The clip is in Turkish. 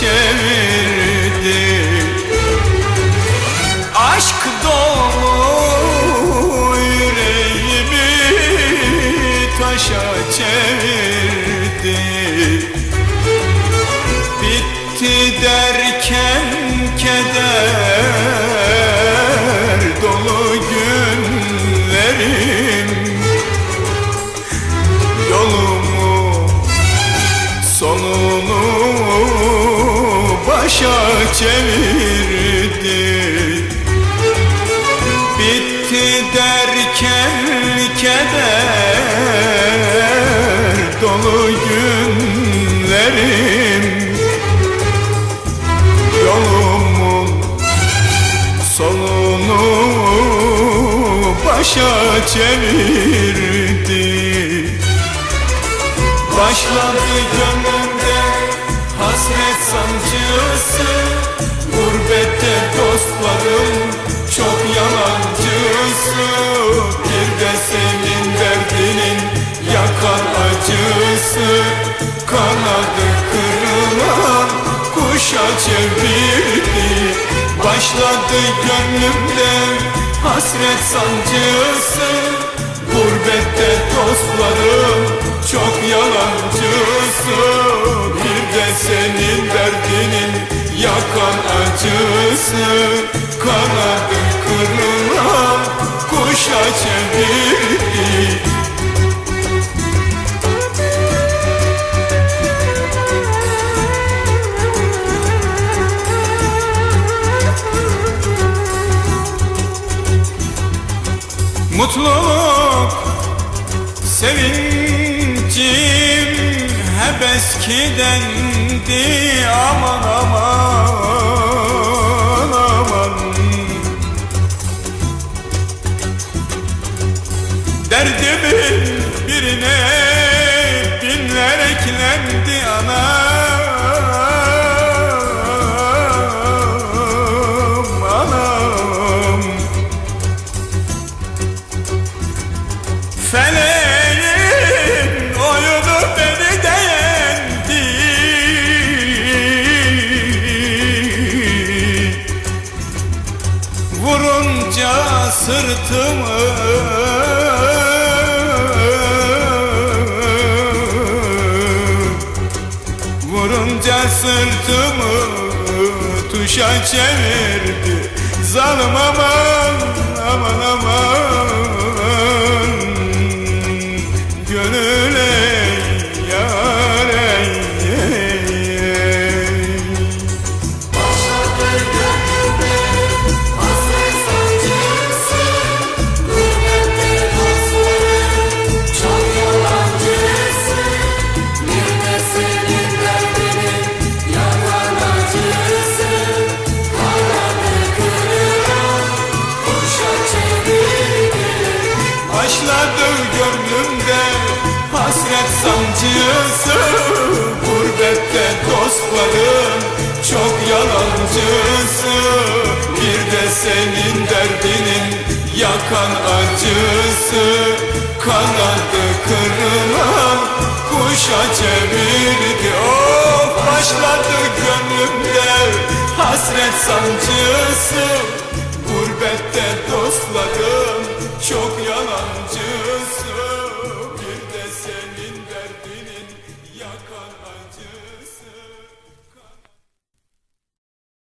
çevirdi. Aşk dolu yüreğimi taşa çevirdi. Bitti derken keder dolu günlerim. Yolumu sonunu başa çevirdi Bitti derken keder dolu günlerim. Yolumun sonunu başa çevirdi Başladı gönlümde hasret sancısı Gurbette dostlarım çok yalancısı. Bir de senin derdinin yakan acısı. Kanadı kırılan kuşa çevirdi. Başladı gönlümde hasret sancısı. Gurbette dostlarım çok yalancısı de senin derdinin yakan acısı. Kanadı kırılan kuşa çevirdi Mutluluk, sevincim hep eskidendi Aman aman aman. Derdimin sırtımı Vurunca sırtımı tuşa çevirdi Zalim aman sancısı Gurbette dostlarım çok yalancısı Bir de senin derdinin yakan acısı. Kanadı kırılan kuşa çevirdi. Of başladı gönlümde hasret sancısı. Gurbette yalancı